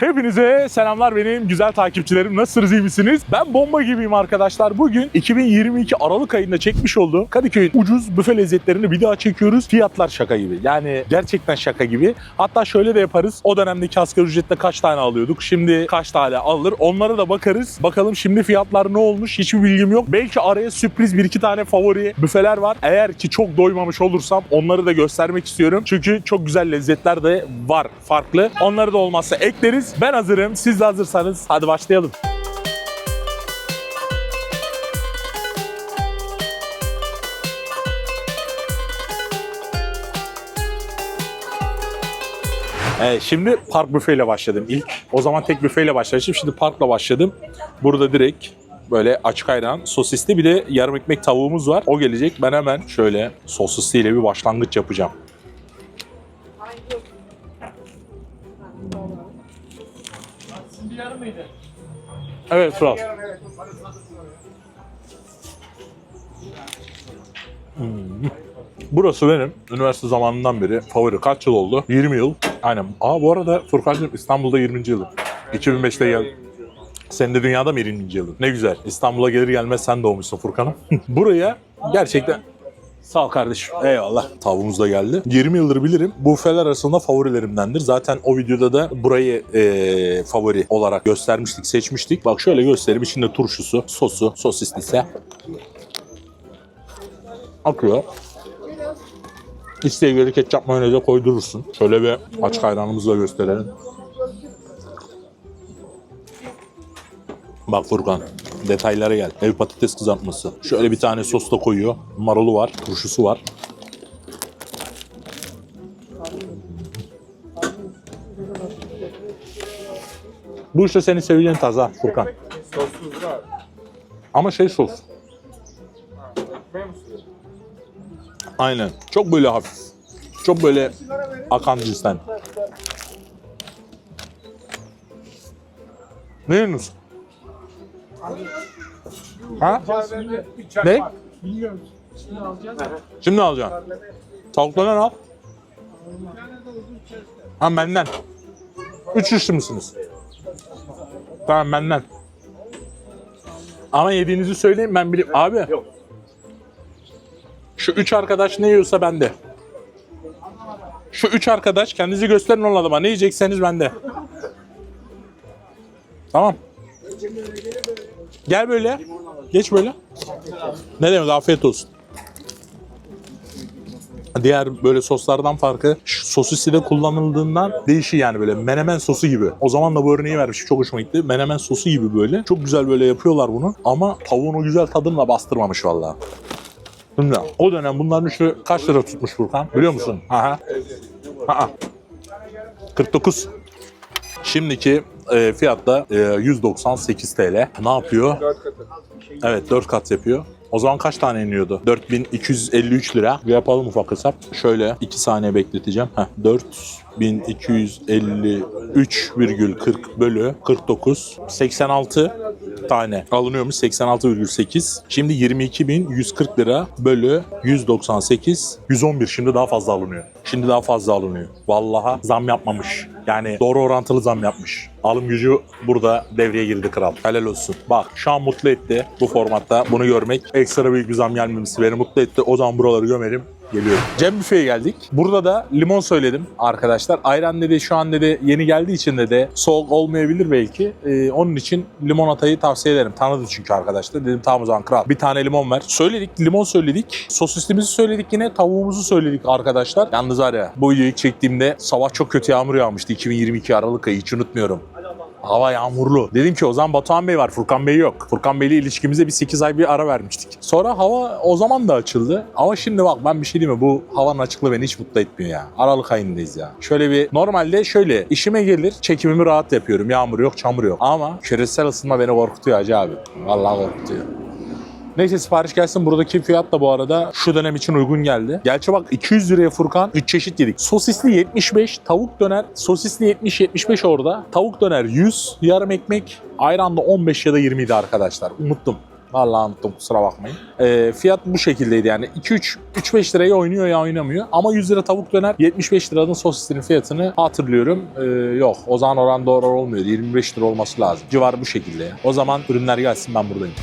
Hepinize selamlar benim güzel takipçilerim. Nasılsınız iyi misiniz? Ben bomba gibiyim arkadaşlar. Bugün 2022 Aralık ayında çekmiş olduğum Kadıköy'ün ucuz büfe lezzetlerini bir daha çekiyoruz. Fiyatlar şaka gibi. Yani gerçekten şaka gibi. Hatta şöyle de yaparız. O dönemdeki asgari ücretle kaç tane alıyorduk? Şimdi kaç tane alır? Onlara da bakarız. Bakalım şimdi fiyatlar ne olmuş? Hiçbir bilgim yok. Belki araya sürpriz bir iki tane favori büfeler var. Eğer ki çok doymamış olursam onları da göstermek istiyorum. Çünkü çok güzel lezzetler de var farklı. Onları da olmazsa ekleriz. Ben hazırım. Siz de hazırsanız hadi başlayalım. Evet, şimdi park büfeyle başladım ilk. O zaman tek büfeyle başlamıştım. Şimdi parkla başladım. Burada direkt böyle açık ayran, sosisli bir de yarım ekmek tavuğumuz var. O gelecek. Ben hemen şöyle sosisliyle bir başlangıç yapacağım. Evet Fırat. Hmm. Burası benim üniversite zamanından beri favori. Kaç yıl oldu? 20 yıl. Aynen. Aa bu arada Furkan'cığım İstanbul'da 20. yılım. 2005'te gel. Senin de dünyada mı 20. yılın? Ne güzel. İstanbul'a gelir gelmez sen doğmuşsun Furkan'ım. Buraya gerçekten Sağ ol kardeşim. Eyvallah. Tavuğumuz da geldi. 20 yıldır bilirim. Bu büfeler arasında favorilerimdendir. Zaten o videoda da burayı eee, favori olarak göstermiştik, seçmiştik. Bak şöyle göstereyim. İçinde turşusu, sosu, sosislisi. Akıyor. İsteğe göre ketçap mayoneze koydurursun. Şöyle bir açık ayranımızı da gösterelim. Bak Furkan detaylara gel. Ev patates kızartması. Şöyle bir tane sos da koyuyor. Marulu var, turşusu var. Bu işte senin seveceğin tarz ha Furkan. Sossuz var. Ama şey sos. Aynen. Çok böyle hafif. Çok böyle akan cinsten. Ne yiyorsunuz? Ha? Ne? Şimdi. Şimdi alacaksın. Tavuklardan al. Ha benden. Üç kişi misiniz? Tamam benden. Ama yediğinizi söyleyin ben bileyim. Abi. Şu üç arkadaş ne yiyorsa bende. Şu üç arkadaş kendinizi gösterin onun adıma. Ne yiyecekseniz bende. Tamam. Gel böyle. Geç böyle. Ne demek afiyet olsun. Diğer böyle soslardan farkı sosisi de kullanıldığından değişiyor yani böyle menemen sosu gibi. O zaman da bu örneği vermiş çok hoşuma gitti. Menemen sosu gibi böyle. Çok güzel böyle yapıyorlar bunu ama tavuğun o güzel tadını bastırmamış vallahi. Şimdi o dönem bunların üçü kaç lira tutmuş Furkan biliyor musun? Aha. Aha. 49. Şimdiki e, fiyatta e, 198 TL. Ne yapıyor? Dört katı. Evet 4 kat yapıyor. O zaman kaç tane iniyordu? 4253 lira. Bir yapalım ufak hesap. Şöyle 2 saniye bekleteceğim. Heh, 4253,40 bölü 49. 86 tane alınıyormuş 86,8. Şimdi 22.140 lira bölü 198. 111 şimdi daha fazla alınıyor. Şimdi daha fazla alınıyor. Vallaha zam yapmamış. Yani doğru orantılı zam yapmış. Alım gücü burada devreye girdi kral. Helal olsun. Bak şu an mutlu etti bu formatta. Bunu görmek ekstra büyük bir zam gelmemesi beni mutlu etti. O zaman buraları gömerim. Geliyorum. Cem Büfe'ye geldik. Burada da limon söyledim arkadaşlar. Ayran dedi şu an dedi yeni geldiği için de soğuk olmayabilir belki. Ee, onun için limonatayı tavsiye ederim. Tanıdı çünkü arkadaşlar. Dedim tamam o zaman kral. Bir tane limon ver. Söyledik limon söyledik. Sosislimizi söyledik yine. Tavuğumuzu söyledik arkadaşlar. Yalnız var ya bu videoyu çektiğimde sabah çok kötü yağmur yağmıştı. 2022 Aralık ayı hiç unutmuyorum. Hava yağmurlu. Dedim ki o zaman Batuhan Bey var, Furkan Bey yok. Furkan Bey'le ilişkimize bir 8 ay bir ara vermiştik. Sonra hava o zaman da açıldı. Ama şimdi bak ben bir şey diyeyim mi? Bu havanın açıklığı beni hiç mutlu etmiyor ya. Aralık ayındayız ya. Şöyle bir normalde şöyle işime gelir çekimimi rahat yapıyorum. Yağmur yok, çamur yok. Ama küresel ısınma beni korkutuyor hacı abi. Vallahi korkutuyor. Neyse sipariş gelsin. Buradaki fiyat da bu arada şu dönem için uygun geldi. Gerçi bak 200 liraya Furkan 3 çeşit yedik. Sosisli 75, tavuk döner. Sosisli 70-75 orada. Tavuk döner 100, yarım ekmek. Ayran da 15 ya da 20 idi arkadaşlar. Unuttum. Vallahi unuttum kusura bakmayın. Ee, fiyat bu şekildeydi yani. 2-3 3-5 liraya oynuyor ya oynamıyor. Ama 100 lira tavuk döner 75 liranın sosisinin fiyatını hatırlıyorum. Ee, yok o zaman oran doğru olmuyor. 25 lira olması lazım. Civarı bu şekilde. O zaman ürünler gelsin ben buradayım.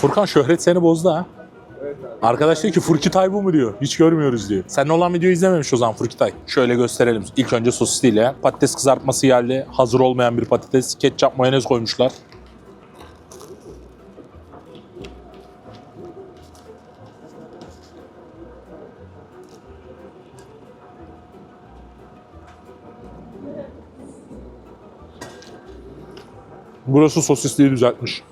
Furkan şöhret seni bozdu ha. Arkadaş diyor ki Furkitay bu mu diyor. Hiç görmüyoruz diyor. Sen olan videoyu izlememiş o zaman Furkitay. Şöyle gösterelim. İlk önce sosisliyle. Patates kızartması geldi. Hazır olmayan bir patates. Ketçap mayonez koymuşlar. Burası sosisliği düzeltmiş.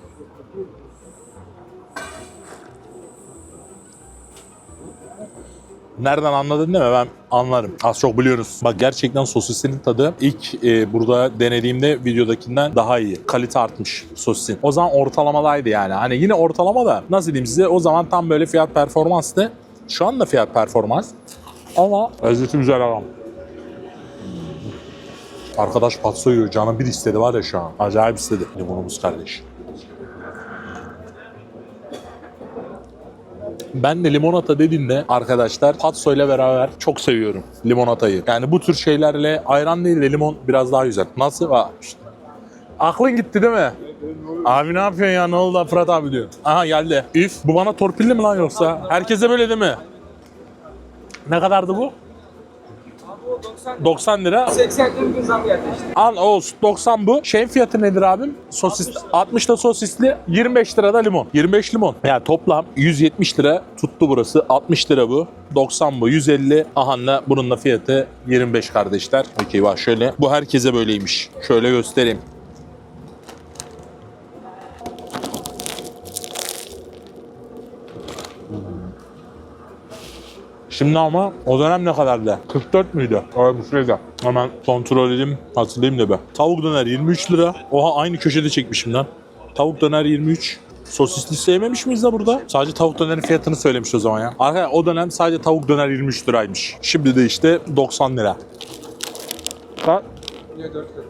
Nereden anladın değil mi? Ben anlarım. Az çok biliyoruz. Bak gerçekten sosisinin tadı ilk e, burada denediğimde videodakinden daha iyi. Kalite artmış sosisin. O zaman ortalamadaydı yani. Hani yine ortalama da nasıl diyeyim size o zaman tam böyle fiyat performanstı. Şu anda fiyat performans. Ama lezzeti güzel adam. Arkadaş patso yiyor. Canım bir istedi var ya şu an. Acayip istedi. Limonumuz kardeş. Ben de limonata dediğinde arkadaşlar patso ile beraber çok seviyorum limonatayı. Yani bu tür şeylerle ayran değil de limon biraz daha güzel. Nasıl? Aa, işte. Aklın gitti değil mi? Abi ne yapıyorsun ya ne oldu Fırat abi diyor. Aha geldi. Üf bu bana torpilli mi lan yoksa? Herkese böyle değil mi? Ne kadardı bu? 90 lira. 80 gün zam geldi işte. Al olsun 90 bu. Şeyin fiyatı nedir abim? Sosis 60 da sosisli 25 lira da limon. 25 limon. Yani toplam 170 lira tuttu burası. 60 lira bu. 90 bu. 150. Ahanla bunun da fiyatı 25 kardeşler. Okey bak şöyle. Bu herkese böyleymiş. Şöyle göstereyim. Şimdi ama o dönem ne kadardı? 44 müydü? Öyle bir şeydi. Hemen kontrol edeyim, hatırlayayım da be. Tavuk döner 23 lira. Oha aynı köşede çekmişim lan. Tavuk döner 23. Sosisli sevmemiş miyiz de burada? Sadece tavuk dönerin fiyatını söylemiş o zaman ya. Arkadaşlar o dönem sadece tavuk döner 23 liraymış. Şimdi de işte 90 lira. Ha, Niye 4 lira?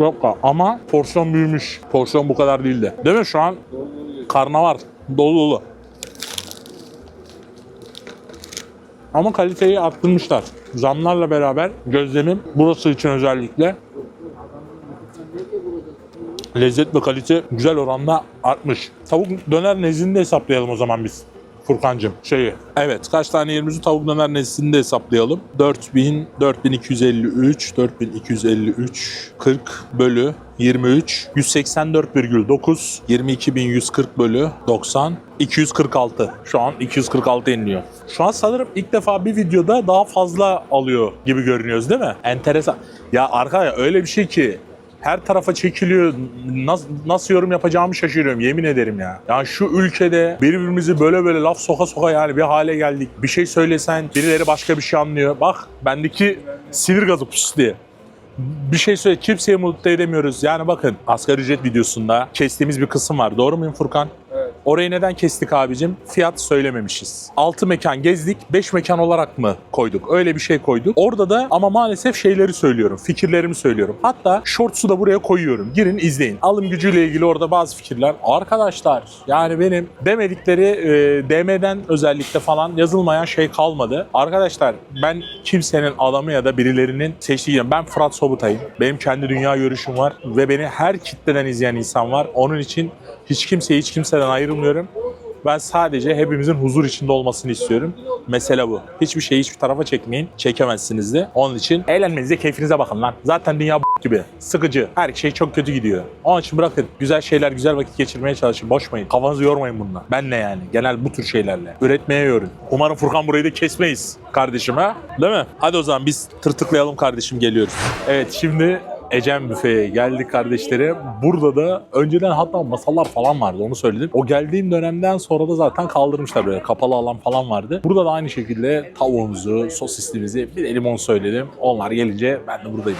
Yok ama porsiyon büyümüş. Porsiyon bu kadar değildi. Değil mi şu an? Karnavar. Dolu dolu. Ama kaliteyi arttırmışlar. Zamlarla beraber gözlemim burası için özellikle lezzet ve kalite güzel oranda artmış. Tavuk döner nezdinde hesaplayalım o zaman biz. Furkancığım şeyi. Evet kaç tane yerimizi tavuk döner nezdinde hesaplayalım. 4000, 4253, 4253, 40 bölü 23, 184,9, 22140 bölü 90, 246. Şu an 246 inliyor. Şu an sanırım ilk defa bir videoda daha fazla alıyor gibi görünüyoruz değil mi? Enteresan. Ya arkadaşlar öyle bir şey ki her tarafa çekiliyor. Nasıl, nasıl yorum yapacağımı şaşırıyorum yemin ederim ya. Yani şu ülkede birbirimizi böyle böyle laf soka soka yani bir hale geldik. Bir şey söylesen birileri başka bir şey anlıyor. Bak bendeki sinir gazı pus diye bir şey söyle kimseye mutlu edemiyoruz. Yani bakın asgari ücret videosunda kestiğimiz bir kısım var. Doğru muyum Furkan? Orayı neden kestik abicim? Fiyat söylememişiz. 6 mekan gezdik, 5 mekan olarak mı koyduk? Öyle bir şey koyduk. Orada da ama maalesef şeyleri söylüyorum, fikirlerimi söylüyorum. Hatta shorts'u da buraya koyuyorum. Girin izleyin. Alım gücüyle ilgili orada bazı fikirler. Arkadaşlar yani benim demedikleri e, DM'den özellikle falan yazılmayan şey kalmadı. Arkadaşlar ben kimsenin adamı ya da birilerinin seçtiği ben Fırat Sobutay'ım. Benim kendi dünya görüşüm var ve beni her kitleden izleyen insan var. Onun için hiç kimseye hiç kimseden ayrılmıyorum. Ben sadece hepimizin huzur içinde olmasını istiyorum. Mesele bu. Hiçbir şeyi hiçbir tarafa çekmeyin. Çekemezsiniz de. Onun için eğlenmenize, keyfinize bakın lan. Zaten dünya b- gibi. Sıkıcı. Her şey çok kötü gidiyor. Onun için bırakın. Güzel şeyler, güzel vakit geçirmeye çalışın. Boşmayın. Kafanızı yormayın bununla. Ben ne yani? Genel bu tür şeylerle. Üretmeye yorun. Umarım Furkan burayı da kesmeyiz kardeşim ha. Değil mi? Hadi o zaman biz tırtıklayalım kardeşim geliyoruz. Evet şimdi Ecem Büfe'ye geldik kardeşlerim. Burada da önceden hatta masalar falan vardı onu söyledim. O geldiğim dönemden sonra da zaten kaldırmışlar böyle kapalı alan falan vardı. Burada da aynı şekilde tavuğumuzu, sosislimizi bir de limon söyledim. Onlar gelince ben de buradayım.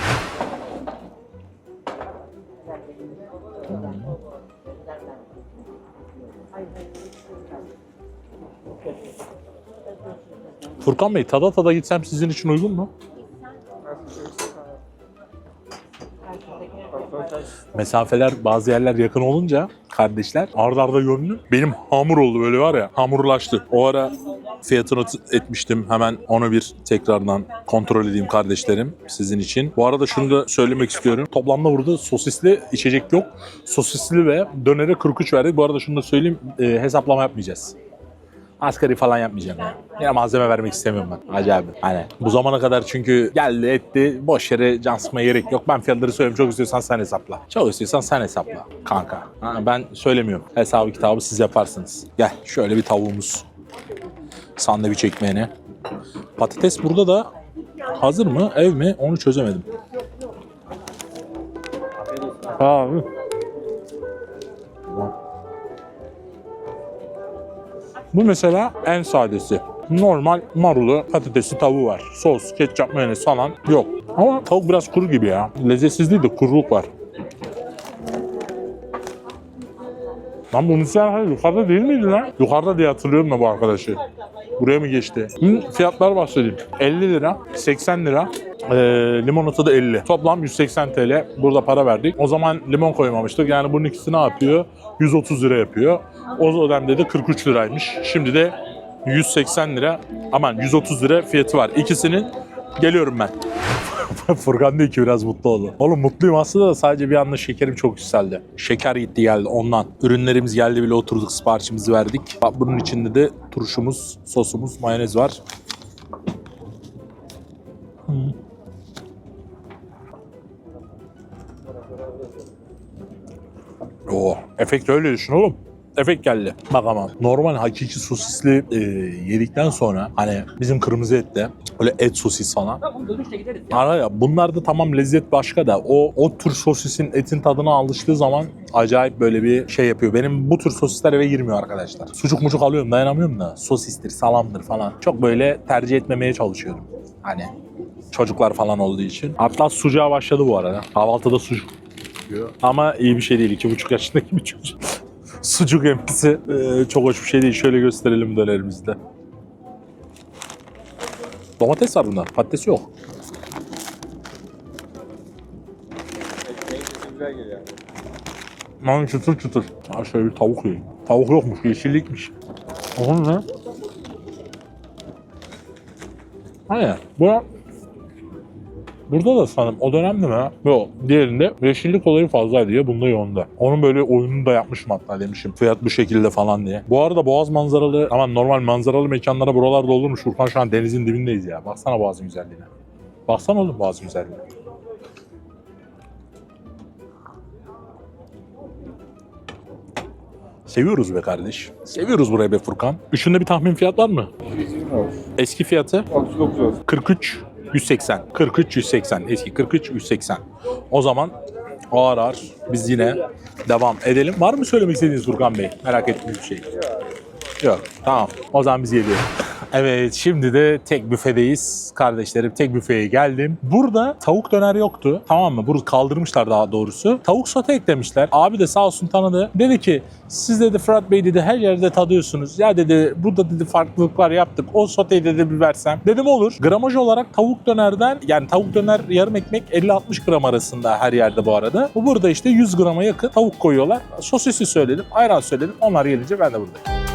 Furkan Bey tada tada gitsem sizin için uygun mu? Mesafeler bazı yerler yakın olunca kardeşler arda arda gömdü. Benim hamur oldu böyle var ya hamurlaştı. O ara fiyatını etmiştim. Hemen onu bir tekrardan kontrol edeyim kardeşlerim sizin için. Bu arada şunu da söylemek istiyorum. Toplamda burada sosisli içecek yok. Sosisli ve dönere 43 verdik. Bu arada şunu da söyleyeyim. e, hesaplama yapmayacağız. Asgari falan yapmayacağım ya. Yine malzeme vermek istemiyorum ben. Acayip. Hani bu zamana kadar çünkü geldi etti. Boş yere can gerek yok. Ben fiyatları söylüyorum. Çok istiyorsan sen hesapla. Çok istiyorsan sen hesapla kanka. Ha, ben söylemiyorum. Hesabı kitabı siz yaparsınız. Gel şöyle bir tavuğumuz. Sandviç ekmeğine. Patates burada da hazır mı? Ev mi? Onu çözemedim. Abi. Bu mesela en sadesi. Normal marulu, patatesi, tavuğu var. Sos, ketçap, mayonez falan yok. Ama tavuk biraz kuru gibi ya. Lezzetsiz değil de kuruluk var. Lan bu misal yukarıda değil miydi lan? Yukarıda diye hatırlıyorum da bu arkadaşı. Buraya mı geçti? Hı, fiyatlar bahsedeyim. 50 lira, 80 lira, ee, limonata da 50. Toplam 180 TL. Burada para verdik. O zaman limon koymamıştık. Yani bunun ikisi ne yapıyor? 130 lira yapıyor. O dönemde de 43 liraymış. Şimdi de 180 lira, aman 130 lira fiyatı var. İkisinin geliyorum ben. Furkan diyor ki biraz mutlu oldu. Oğlum mutluyum aslında da sadece bir anda şekerim çok yükseldi. Şeker gitti geldi ondan. Ürünlerimiz geldi bile oturduk siparişimizi verdik. Bunun içinde de turşumuz, sosumuz, mayonez var. Hmm. Oo, efekt öyle düşün oğlum. Efekt geldi. Bak ama normal hakiki sosisli e, yedikten sonra hani bizim kırmızı ette öyle et sosis falan. Tamam dönüşte gideriz ya. Ara ya bunlarda tamam lezzet başka da o o tür sosisin etin tadına alıştığı zaman acayip böyle bir şey yapıyor. Benim bu tür sosisler eve girmiyor arkadaşlar. Sucuk mucuk alıyorum dayanamıyorum da sosistir, salamdır falan. Çok böyle tercih etmemeye çalışıyorum. Hani çocuklar falan olduğu için. Hatta sucuğa başladı bu arada. Kahvaltıda sucuk. Ama iyi bir şey değil. iki buçuk yaşındaki bir çocuk. Sucuk yemesi e, çok hoş bir şey değil. Şöyle gösterelim dönerimizde. Domates var bunda. Patates yok. Lan çıtır çıtır. Ha şöyle bir tavuk yiyeyim. Tavuk yokmuş, yeşillikmiş. Oğlum ne? Hayır, bu Burada da sanırım o dönemde mi? Yok. Diğerinde yeşillik olayı fazlaydı ya bunda yoğunda. Onun böyle oyununu da yapmışım hatta demişim. Fiyat bu şekilde falan diye. Bu arada Boğaz manzaralı ama normal manzaralı mekanlara buralarda olurmuş. Furkan şu an denizin dibindeyiz ya. Baksana Boğaz'ın güzelliğine. Baksana oğlum Boğaz'ın güzelliğine. Seviyoruz be kardeş. Seviyoruz burayı be Furkan. Üçünde bir tahmin fiyat var mı? 120 olsun. Eski fiyatı 39 olsun. 43 180. 43 180. Eski 43 180. O zaman ağır ağır biz yine devam edelim. Var mı söylemek istediğiniz Furkan Bey? Merak ettiğiniz bir şey. Yok. Tamam. O zaman biz geliyoruz. Evet şimdi de tek büfedeyiz. Kardeşlerim tek büfeye geldim. Burada tavuk döner yoktu. Tamam mı? Bunu kaldırmışlar daha doğrusu. Tavuk sote eklemişler. Abi de sağ olsun tanıdı. Dedi ki siz dedi Fırat Bey dedi her yerde tadıyorsunuz. Ya dedi burada dedi farklılıklar yaptık. O soteyi dedi bir versem. Dedim olur. Gramaj olarak tavuk dönerden yani tavuk döner yarım ekmek 50-60 gram arasında her yerde bu arada. Bu burada işte 100 grama yakın tavuk koyuyorlar. Sosisi söyledim, ayran söyledim. Onlar gelince ben de buradayım.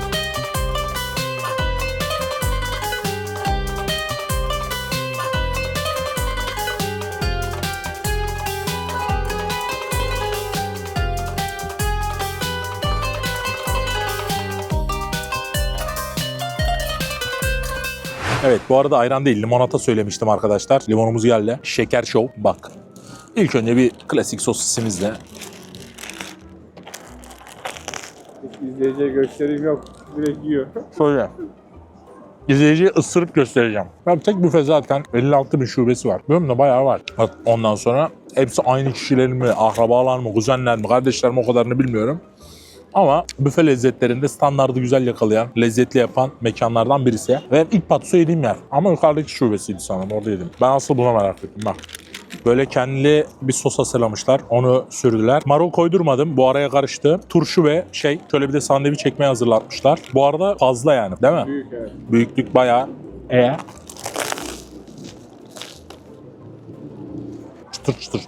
Evet bu arada ayran değil limonata söylemiştim arkadaşlar. Limonumuz geldi. Şeker show bak. İlk önce bir klasik sosisimizle. Hiç izleyiciye gösterim yok. Direkt yiyor. Şöyle. İzleyiciye ısırıp göstereceğim. Ya tek büfe zaten 56 bin şubesi var. Benim de bayağı var. Ondan sonra hepsi aynı kişilerin mi, akrabalar mı, kuzenler mi, kardeşler mi o kadarını bilmiyorum. Ama büfe lezzetlerinde standardı güzel yakalayan, lezzetli yapan mekanlardan birisi. Ve ilk patso yediğim yer. Ama yukarıdaki şubesiydi sanırım orada yedim. Ben asıl buna merak ettim bak. Böyle kendili bir sos hazırlamışlar. Onu sürdüler. Marul koydurmadım. Bu araya karıştı. Turşu ve şey şöyle bir de sandviç çekmeyi hazırlatmışlar. Bu arada fazla yani değil mi? Büyük evet. Büyüklük bayağı. E. Çıtır çıtır.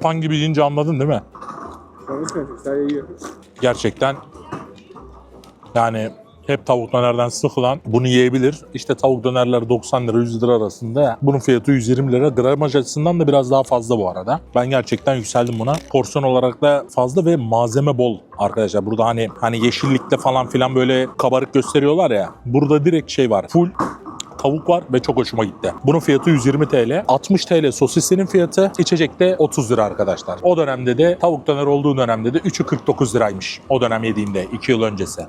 Hırpan gibi yiyince anladın değil mi? Gerçekten yani hep tavuk dönerden sıkılan bunu yiyebilir. İşte tavuk dönerler 90 lira 100 lira arasında. Bunun fiyatı 120 lira. Gramaj açısından da biraz daha fazla bu arada. Ben gerçekten yükseldim buna. Porsiyon olarak da fazla ve malzeme bol arkadaşlar. Burada hani hani yeşillikte falan filan böyle kabarık gösteriyorlar ya. Burada direkt şey var. Full tavuk var ve çok hoşuma gitti. Bunun fiyatı 120 TL. 60 TL sosisinin fiyatı, içecekte 30 lira arkadaşlar. O dönemde de tavuk döner olduğu dönemde de 3'ü 49 liraymış. O dönem yediğimde 2 yıl öncesi.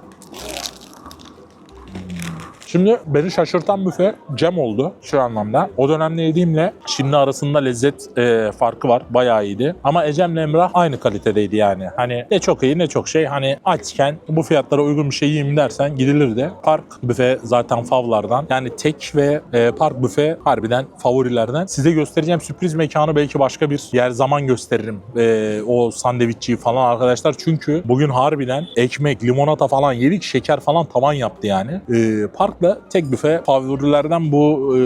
Şimdi beni şaşırtan büfe Cem oldu şu anlamda. O dönemde yediğimle şimdi arasında lezzet e, farkı var. Bayağı iyiydi. Ama Ecem'le Emrah aynı kalitedeydi yani. Hani ne çok iyi ne çok şey. Hani açken bu fiyatlara uygun bir şey yiyeyim dersen gidilirdi. Park büfe zaten favlardan. Yani tek ve e, park büfe harbiden favorilerden. Size göstereceğim sürpriz mekanı belki başka bir yer zaman gösteririm. E, o sandviççiyi falan arkadaşlar. Çünkü bugün harbiden ekmek, limonata falan yedik. Şeker falan tavan yaptı yani. E, parkla tek büfe favorilerden bu e,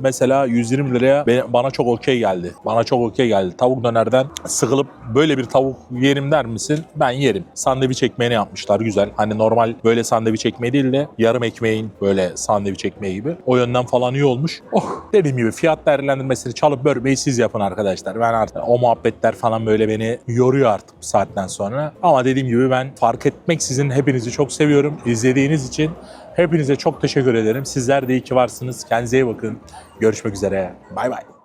mesela 120 liraya bana çok okey geldi. Bana çok okey geldi. Tavuk dönerden sıkılıp böyle bir tavuk yerim der misin? Ben yerim. Sandviç ekmeğini yapmışlar güzel. Hani normal böyle sandviç ekmeği değil de yarım ekmeğin böyle sandviç ekmeği gibi. O yönden falan iyi olmuş. Oh dediğim gibi fiyat değerlendirmesini çalıp bölmeyi siz yapın arkadaşlar. Ben artık o muhabbetler falan böyle beni yoruyor artık bu saatten sonra. Ama dediğim gibi ben fark etmek sizin hepinizi çok seviyorum. İzlediğiniz için hepinize çok teşekkür ederim. Sizler de iyi ki varsınız. Kendinize iyi bakın. Görüşmek üzere. Bay bay.